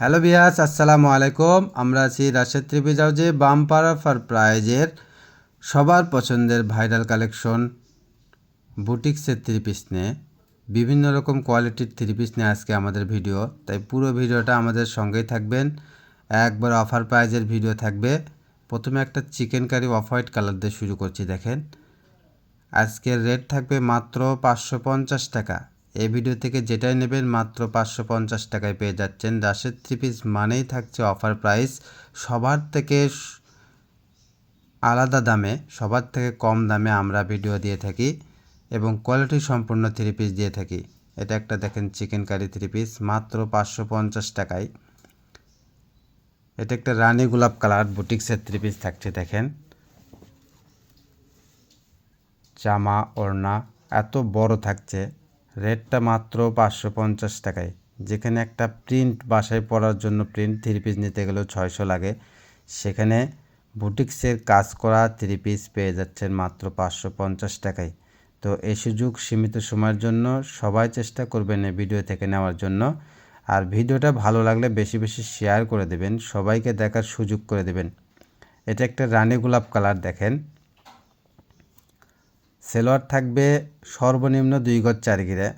Hello বিয়াস আসসালামু আলাইকুম। আমরা আছি রাশেদ ত্রিপিজ হাউজে বাম্পার অফার প্রাইজের সবার পছন্দের ভাইরাল কালেকশন বুটিক্সের থ্রি পিস নিয়ে। বিভিন্ন রকম কোয়ালিটির থ্রি পিস নিয়ে আজকে আমাদের ভিডিও। তাই পুরো ভিডিওটা আমাদের সঙ্গেই থাকবেন। একবার অফার প্রাইজের ভিডিও থাকবে। প্রথমে একটা chicken curry off white colour দিয়ে শুরু করছি, দেখেন। আজকের রেট থাকবে মাত্র পাঁচশো পঞ্চাশ টাকা। এই ভিডিও থেকে যেটাই নেবেন মাত্র পাঁচশো পঞ্চাশ টাকায় পেয়ে যাচ্ছেন। রাশেদ থ্রি পিস মানেই থাকছে অফার প্রাইস। সবার থেকে আলাদা দামে, সবার থেকে কম দামে আমরা ভিডিও দিয়ে থাকি এবং কোয়ালিটি সম্পূর্ণ থ্রি পিস দিয়ে থাকি। এটা একটা দেখেন চিকেন কারি থ্রি পিস, মাত্র পাঁচশো পঞ্চাশ টাকায়। এটা একটা রানী গোলাপ কালার বুটিক্সের থ্রি পিস থাকছে, দেখেন। জামা, ওড়না, এত বড় থাকছে। রেটটা মাত্র পাঁচশো পঞ্চাশ টাকায়। যেখানে একটা প্রিন্ট বাসায় পরার জন্য প্রিন্ট থ্রি পিস নিতে গেলেও ছয়শো লাগে। সেখানে বুটিক্সের কাজ করা থ্রি পিস পেয়ে যাচ্ছেন মাত্র পাঁচশো পঞ্চাশ টাকায়। তো এই সুযোগ সীমিত সময়ের জন্য সবাই চেষ্টা করবেন এই ভিডিও থেকে নেওয়ার জন্য। আর ভিডিওটা ভালো লাগলে বেশি বেশি শেয়ার করে দেবেন, সবাইকে দেখার সুযোগ করে দেবেন। এটা একটা রানী গোলাপ কালার দেখেন। সেলোয়ার থাকবে সর্বনিম্ন দুই গজ চার গিরে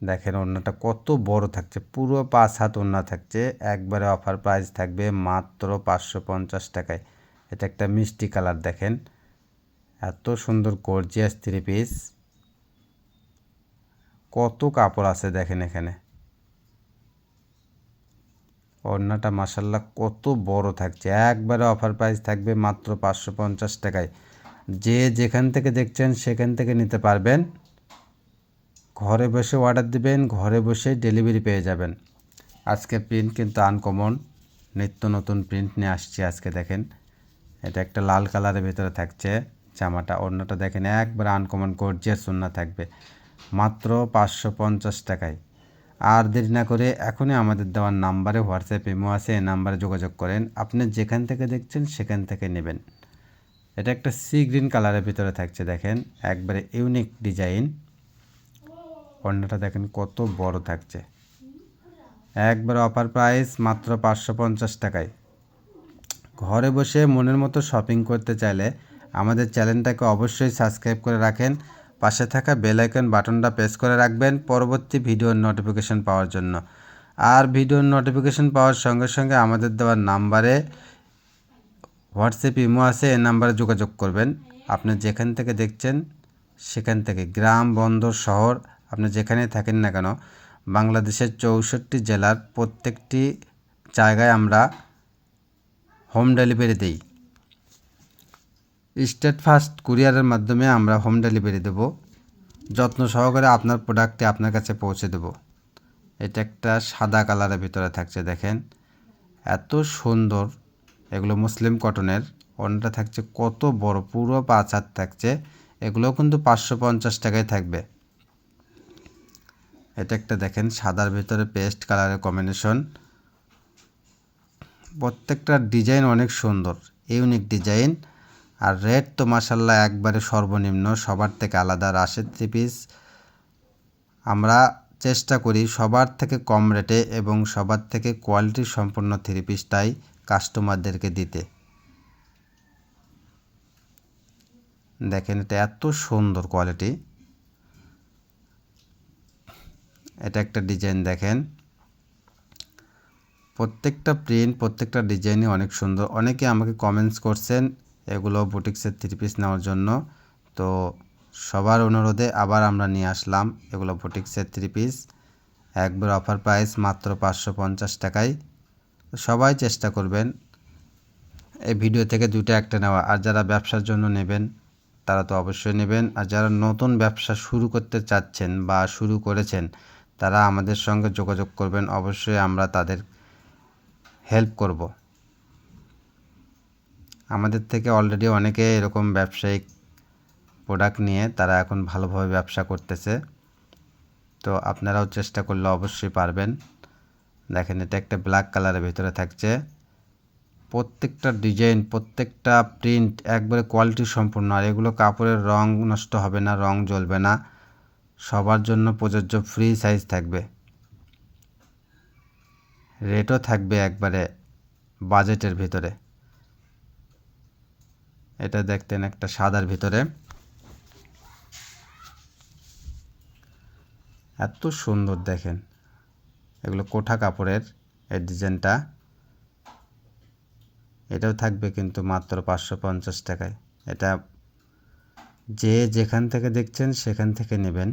দেখেন ওড়নাটা কত বড় থাকছে, পুরো পাঁচ হাত ওড়না থাকছে। একবারে অফার প্রাইস থাকবে মাত্র পাঁচশো পঞ্চাশ টাকায়। এটা একটা মিষ্টি কালার দেখেন। এত সুন্দর গর্জিয়াস থ্রি পিস কত কাপড় আছে দেখেন এখানে। ওড়নাটা মাসাল্লাহ কত বড় থাকছে। একবারে অফার প্রাইস থাকবে মাত্র পাঁচশো পঞ্চাশ টাকায়। যে যেখান থেকে দেখছেন সেখান থেকে নিতে পারবেন। ঘরে বসে অর্ডার দিবেন, ঘরে বসেই ডেলিভারি পেয়ে যাবেন। আজকে প্রিন্ট কিন্তু আনকমন নিত্য নতুন প্রিন্ট নিয়ে আসছি আজকে, দেখেন। এটা একটা লাল কালারের ভেতরে থাকছে, জামাটা, অন্যটা দেখেন, একবার আনকমন গর্জিয়াস ওন্না থাকবে। মাত্র পাঁচশো পঞ্চাশ টাকায়। আর দেরি না করে এখনই আমাদের দেওয়ার নাম্বারে হোয়াটসঅ্যাপ ইমো আছে, এই নাম্বারে যোগাযোগ করেন। আপনি যেখান থেকে দেখছেন সেখান থেকে নেবেন। এটা একটা সি গ্রিন কালারের ভিতরে থাকছে, দেখেন। একবারে ইউনিক ডিজাইন। ওড়নাটা দেখেন কত বড় থাকছে। একবার অফার প্রাইস মাত্র পাঁচশো পঞ্চাশ টাকায়। ঘরে বসে মনের মতো শপিং করতে চাইলে আমাদের চ্যানেলটাকে অবশ্যই সাবস্ক্রাইব করে রাখেন। পাশে থাকা বেল আইকন বাটনটা প্রেস করে রাখবেন পরবর্তী ভিডিওর নোটিফিকেশন পাওয়ার জন্য। আর ভিডিওর নোটিফিকেশন পাওয়ার সঙ্গে সঙ্গে আমাদের দেওয়ার নাম্বারে হোয়াটসঅ্যাপ ইমো আছে, এই নাম্বারে যোগাযোগ করবেন। আপনি যেখান থেকে দেখছেন, সেখান থেকে গ্রাম, বন্দর, শহর, আপনি যেখানেই থাকেন না কেন, বাংলাদেশের চৌষট্টি জেলার প্রত্যেকটি জায়গায় আমরা হোম ডেলিভারি দিই। স্টেট ফার্স্ট কুরিয়ারের মাধ্যমে আমরা হোম ডেলিভারি দেব। যত্ন সহকারে আপনার প্রোডাক্টটি আপনার কাছে পৌঁছে দেব। এটা একটা সাদা কালারের ভিতরে থাকছে, দেখেন। এত সুন্দর এগুলো মুসলিম কটনের। অন্যটা থাকছে কত বড়, পুরো পাঁচ হাত থাকছে। এগুলো কিন্তু পাঁচশো পঞ্চাশ টাকায় থাকবে। এটা একটা দেখেন, সাদার ভিতরে পেস্ট কালারের কম্বিনেশন। প্রত্যেকটা ডিজাইন অনেক সুন্দর, ইউনিক ডিজাইন। আর রেট তো মাসাল্লাহ একবারে সর্বনিম্ন, সবার থেকে আলাদা। রাশেদ থ্রি পিস, আমরা চেষ্টা করি সবার থেকে কম রেটে এবং সবার থেকে কোয়ালিটি সম্পন্ন থ্রি পিসটাই। কাস্টমারদেরকে দিতে। দেখেন, এটা এত সুন্দর কোয়ালিটি এটা একটা ডিজাইন দেখেন। প্রত্যেকটা প্রিন্ট প্রত্যেকটা ডিজাইনই অনেক সুন্দর। অনেকে আমাকে কমেন্টস করছেন, এগুলো বুটিক্সের থ্রি পিস নেওয়ার জন্য। তো সবার অনুরোধে আবার আমরা নিয়ে আসলাম এগুলো বুটিক্সের থ্রি পিস একবার অফার প্রাইস মাত্র পাঁচশো পঞ্চাশ টাকায়। সবাই চেষ্টা করবেন এই ভিডিও থেকে দুইটা একটা নেওয়া। আর যারা ব্যবসার জন্য নেবেন, তারা তো অবশ্যই নেবেন। আর যারা নতুন ব্যবসা শুরু করতে চাচ্ছেন বা শুরু করেছেন, তারা আমাদের সঙ্গে যোগাযোগ করবেন। অবশ্যই আমরা তাদের হেল্প করব। আমাদের থেকে অলরেডি অনেকে এরকম ব্যবসায়িক প্রোডাক্ট নিয়ে তারা এখন ভালোভাবে ব্যবসা করতেছে। তো আপনারাও চেষ্টা করলে অবশ্যই পারবেন। দেখেন, এটা একটা ব্ল্যাক কালারের ভিতরে থাকছে। প্রত্যেকটা ডিজাইন প্রত্যেকটা প্রিন্ট একবারে কোয়ালিটি সম্পূর্ণ। আর এগুলো কাপড়ের রং নষ্ট হবে না, রং জ্বলবে না। সবার জন্য প্রযোজ্য ফ্রি সাইজ থাকবে। রেটও থাকবে একবারে বাজেটের ভিতরে। এটা দেখতেন একটা সাদার ভিতরে। এত সুন্দর দেখেন। এগুলো কোঠা কাপড়ের এই ডিজাইনটা। এটাও থাকবে কিন্তু মাত্র পাঁচশো পঞ্চাশ টাকায়। এটা যে যেখান থেকে দেখছেন সেখান থেকে নেবেন।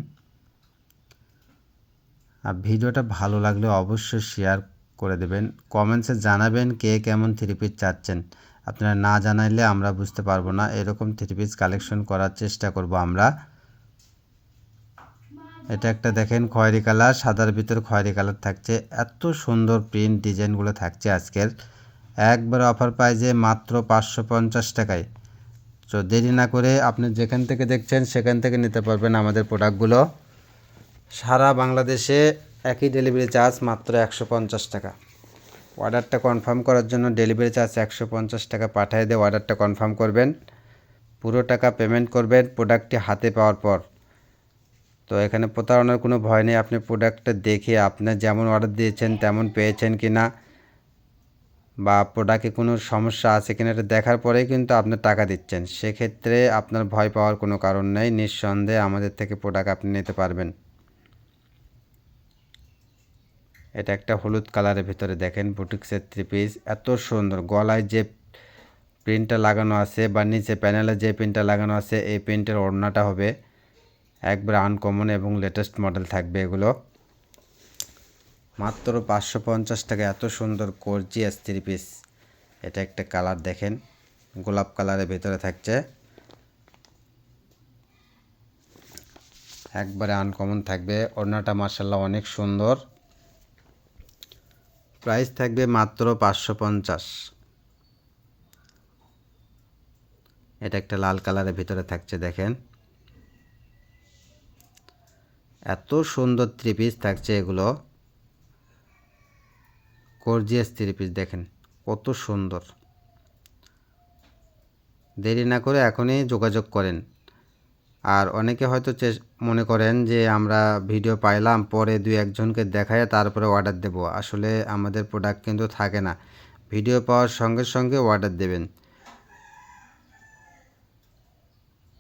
আর ভিডিওটা ভালো লাগলে অবশ্যই শেয়ার করে দেবেন। কমেন্টসে জানাবেন কে কেমন থ্রি পিস চাচ্ছেন। আপনারা না জানাইলে আমরা বুঝতে পারব না। এরকম থ্রি পিস কালেকশন করার চেষ্টা করব আমরা। এটা একটা দেখেন খয়েরি কালার, সাদার ভিতর খয়েরি কালার থাকছে। এত সুন্দর প্রিন্ট ডিজাইনগুলো থাকছে আজকের। একবার অফার প্রাইজে মাত্র পাঁচশো পঞ্চাশ টাকায়। তো দেরি না করে আপনি যেখান থেকে দেখছেন সেখান থেকে নিতে পারবেন আমাদের প্রোডাক্টগুলো সারা বাংলাদেশে একই ডেলিভারি চার্জ মাত্র একশো পঞ্চাশ টাকা। অর্ডারটা কনফার্ম করার জন্য ডেলিভারি চার্জ একশো পঞ্চাশ টাকা পাঠিয়ে দিয়ে অর্ডারটা কনফার্ম করবেন। পুরো টাকা পেমেন্ট করবেন প্রোডাক্টটি হাতে পাওয়ার পর। তো এখানে প্রতারণার কোনো ভয় নেই। আপনি প্রোডাক্টটা দেখে আপনার যেমন অর্ডার দিয়েছেন তেমন পেয়েছেন কি না বা প্রোডাক্টে কোনো সমস্যা আছে কিনা এটা দেখার পরেই কিন্তু আপনার টাকা দিচ্ছেন। সেক্ষেত্রে আপনার ভয় পাওয়ার কোনো কারণ নেই। নিঃসন্দেহে আমাদের থেকে প্রোডাক্ট আপনি নিতে পারবেন। এটা একটা হলুদ কালারের ভিতরে দেখেন। বুটিক্সের থ্রি পিস এত সুন্দর। গলায় যে প্রিন্টটা লাগানো আছে বা নিচে প্যানেলে যে প্রিন্টটা লাগানো আছে, এই প্রিন্টের ওড়নাটা হবে। একবার আনকমন এবং লেটেস্ট মডেল থাকবে এগুলো। মাত্র পাঁচশো পঞ্চাশ টাকা, এত সুন্দর গর্জিয়াস থ্রি পিস এটা একটা কালার দেখেন, গোলাপ কালারের ভেতরে থাকছে। একবারে আনকমন থাকবে, ওড়নাটা মার্শাল্লাহ অনেক সুন্দর। প্রাইস থাকবে মাত্র পাঁচশো পঞ্চাশ। এটা একটা লাল কালারের ভিতরে থাকছে, দেখেন। এত সুন্দর থ্রি পিস থাকছে এগুলো। গর্জিয়াস থ্রি পিস দেখেন, কত সুন্দর। দেরি না করে এখনই যোগাযোগ করেন। আর অনেকে হয়তো মনে করেন যে আমরা ভিডিও পাইলাম, পরে দুই একজনকে দেখায় তারপরে অর্ডার দেব। আসলে আমাদের প্রোডাক্ট কিন্তু থাকে না। ভিডিও পাওয়ার সঙ্গে সঙ্গে অর্ডার দেবেন।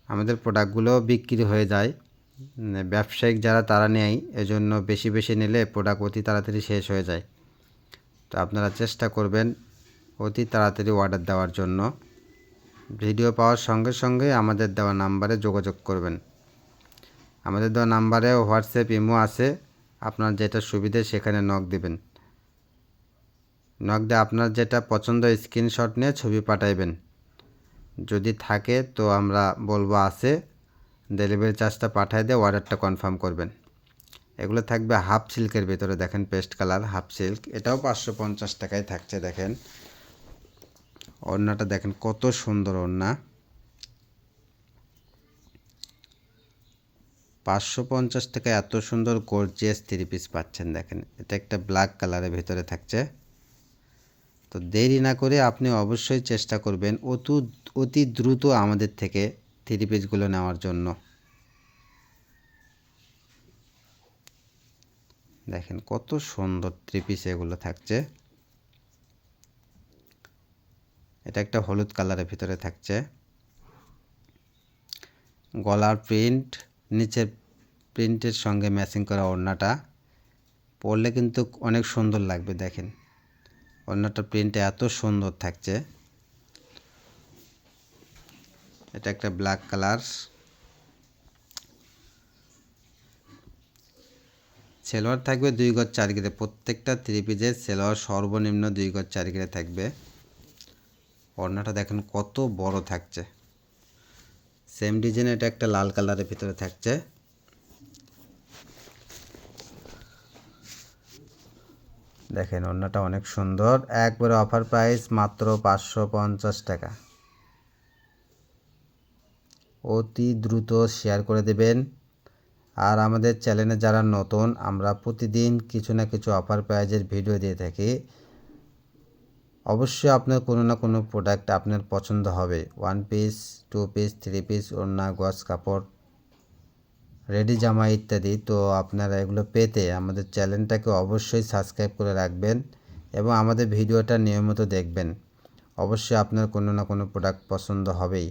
আমাদের প্রোডাক্টগুলো বিক্রি হয়ে যায়। ব্যবসায়িক যারা, তারা নেয়। এজন্য বেশি বেশি নিলে প্রোডাক্ট অতি তাড়াতাড়ি শেষ হয়ে যায়। তো আপনারা চেষ্টা করবেন অতি তাড়াতাড়ি অর্ডার দেওয়ার জন্য। ভিডিও পাওয়ার সঙ্গে সঙ্গে আমাদের দেওয়া নাম্বারে যোগাযোগ করবেন। আমাদের দেওয়া নাম্বারে হোয়াটসঅ্যাপ ইমো আছে। আপনার যেটা সুবিধে সেখানে নক দেবেন। নক দিয়ে আপনার যেটা পছন্দ স্ক্রিনশট নিয়ে ছবি পাঠাইবেন। যদি থাকে তো আমরা বলব আছে। ডেলিভারি চার্জটা পাঠিয়ে দিয়ে অর্ডারটা কনফার্ম করবেন। এগুলো থাকবে হাফ সিল্কের ভেতরে, দেখেন পেস্ট কালার হাফ সিল্ক এটাও পাঁচশো পঞ্চাশ টাকায় থাকছে, দেখেন। ওড়নাটা দেখেন কত সুন্দর ওড়না। পাঁচশো পঞ্চাশ টাকা এত সুন্দর গর্জিয়াস থ্রি পিস পাচ্ছেন, দেখেন। এটা একটা ব্ল্যাক কালারের ভেতরে থাকছে। তো দেরি না করে আপনি অবশ্যই চেষ্টা করবেন অতু, অতি দ্রুত আমাদের থেকে থ্রি পিসগুলো নেওয়ার জন্য। দেখেন কত সুন্দর থ্রি পিস এগুলো থাকছে। এটা একটা হলুদ কালারের ভিতরে থাকছে। গলার প্রিন্ট, নিচের প্রিন্টের সঙ্গে ম্যাচিং করা ওড়নাটা। পরলে কিন্তু অনেক সুন্দর লাগবে, দেখেন। ওড়নাটার প্রিন্ট এত সুন্দর থাকছে। এটা একটা ব্ল্যাক কালার সেলোয়ার থাকবে দুই গজ চার গিরে প্রত্যেকটা থ্রি পিসের সেলোয়ার সর্বনিম্ন দুই গজ চার গিরে থাকবে। ওড়নাটা দেখেন কত বড় থাকছে। সেম ডিজাইন এটা একটা লাল কালারের ভিতরে থাকছে। দেখেন ওড়নাটা অনেক সুন্দর। একবারে অফার প্রাইস মাত্র পাঁচশো পঞ্চাশ টাকা। অতি দ্রুত শেয়ার করে দেবেন। আর আমাদের চ্যানেলে যারা নতুন, আমরা প্রতিদিন কিছু না কিছু অফার প্রাইজের ভিডিও দিয়ে থাকি। অবশ্যই আপনার কোনো না কোনো প্রোডাক্ট আপনার পছন্দ হবে। One piece two piece three piece ওড়না গজ কাপড় রেডি জামা ইত্যাদি। তো আপনারা এগুলো পেতে আমাদের চ্যানেলটাকে অবশ্যই সাবস্ক্রাইব করে রাখবেন এবং আমাদের ভিডিওটা নিয়মিত দেখবেন। অবশ্যই আপনার কোনো না কোনো প্রোডাক্ট পছন্দ হবেই।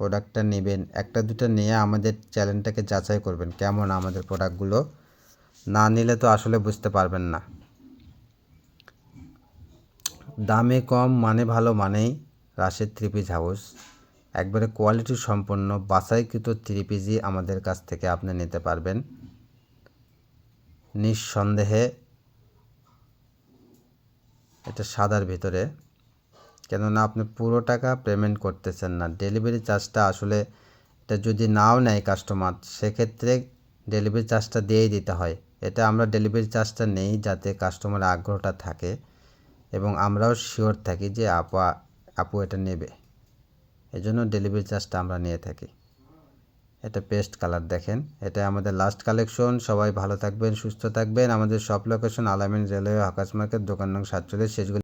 প্রোডাক্টটা নেবেন, একটা, দুটো নিয়ে আমাদের চ্যানেলটাকে যাচাই করবেন, কেমন আমাদের প্রোডাক্টগুলো না নিলে তো আসলে বুঝতে পারবেন না। দামে কম মানে ভালো মানেই রাশের থ্রি পিস হাউস একবারে কোয়ালিটি সম্পন্ন, বাছাইকৃত থ্রি পিসই আমাদের কাছ থেকে আপনি নিতে পারবেন। নিঃসন্দেহে এটা সাদার ভিতরে। কেননা আপনি পুরো টাকা পেমেন্ট করতেছেন না। ডেলিভারি চার্জটা আসলে এটা যদি নাও নেয় কাস্টমার সেক্ষেত্রে ডেলিভারি চার্জটা দিয়েই দিতে হয়। এটা আমরা ডেলিভারি চার্জটা নেই যাতে কাস্টমারের আগ্রহটা থাকে এবং আমরাও শিওর থাকি যে আপা, আপু এটা নেবে। এজন্য ডেলিভারি চার্জটা আমরা নিয়ে থাকি। এটা পেস্ট কালার দেখেন। এটা আমাদের লাস্ট কালেকশন সবাই ভালো থাকবেন, সুস্থ থাকবেন। আমাদের সব লোকেশন আলামিন রেলওয়ে হকাস মার্কেট দোকান নং সাতচল্লিশ। শেষগুলি